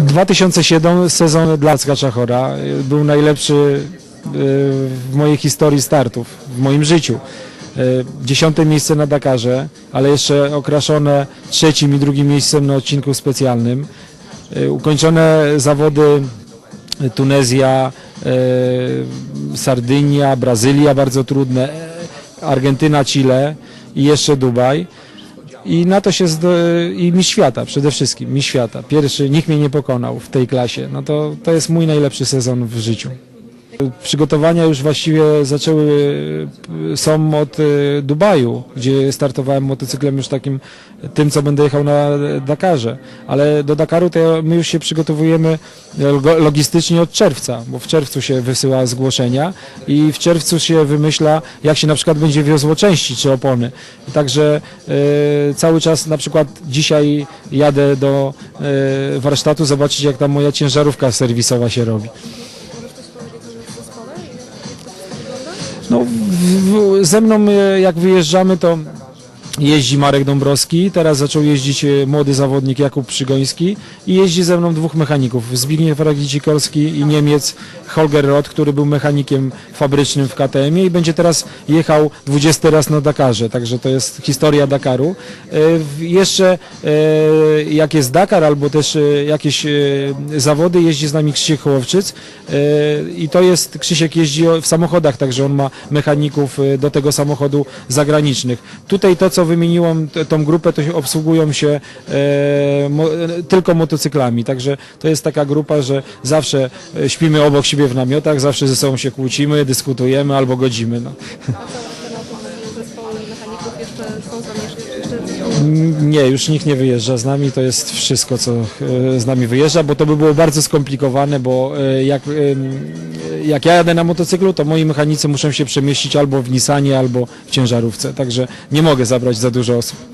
2007 sezon dla Czachora y, był najlepszy y, w mojej historii startów, w moim życiu. Y, Dziesiąte miejsce na Dakarze, ale jeszcze okraszone trzecim i drugim miejscem na odcinku specjalnym. Ukończone zawody Tunezja, Sardynia, Brazylia bardzo trudne, Argentyna, Chile i jeszcze Dubaj. I na to się zdo... i mi świata przede wszystkim, mi świata. Pierwszy, nikt mnie nie pokonał w tej klasie. No to, to jest mój najlepszy sezon w życiu. Przygotowania już właściwie zaczęły, y, są od y, Dubaju, gdzie startowałem motocyklem już takim, tym co będę jechał na Dakarze. Ale do Dakaru to my już się przygotowujemy lo- logistycznie od czerwca, bo w czerwcu się wysyła zgłoszenia i w czerwcu się wymyśla, jak się na przykład będzie wiozło części czy opony. Także y, cały czas na przykład dzisiaj jadę do y, warsztatu zobaczyć jak tam moja ciężarówka serwisowa się robi. No, w, w, ze mną e, jak wyjeżdżamy, to jeździ Marek Dąbrowski, teraz zaczął jeździć e, młody zawodnik Jakub Przygoński i jeździ ze mną dwóch mechaników, Zbigniew Ragidzikorski i Niemiec Holger Roth, który był mechanikiem fabrycznym w KTM-ie i będzie teraz jechał 20 raz na Dakarze, także to jest historia Dakaru. E, Jeszcze e, jak jest Dakar albo też e, jakieś zawody, jeździ z nami Krzysiek Hołowczyc i to jest, Krzysiek jeździ w samochodach, także on ma mechaników do tego samochodu zagranicznych. Tutaj to, co wymieniłam, tą grupę, to obsługują się tylko motocyklami, także to jest taka grupa, że zawsze śpimy obok siebie w namiotach, zawsze ze sobą się kłócimy, dyskutujemy albo godzimy. No. Nie, już nikt nie wyjeżdża z nami, to jest wszystko, co e, z nami wyjeżdża, bo to by było bardzo skomplikowane, bo e, jak, em, jak ja jadę na motocyklu, to moi mechanicy muszą się przemieścić albo w Nissanie, albo w ciężarówce, także nie mogę zabrać za dużo osób.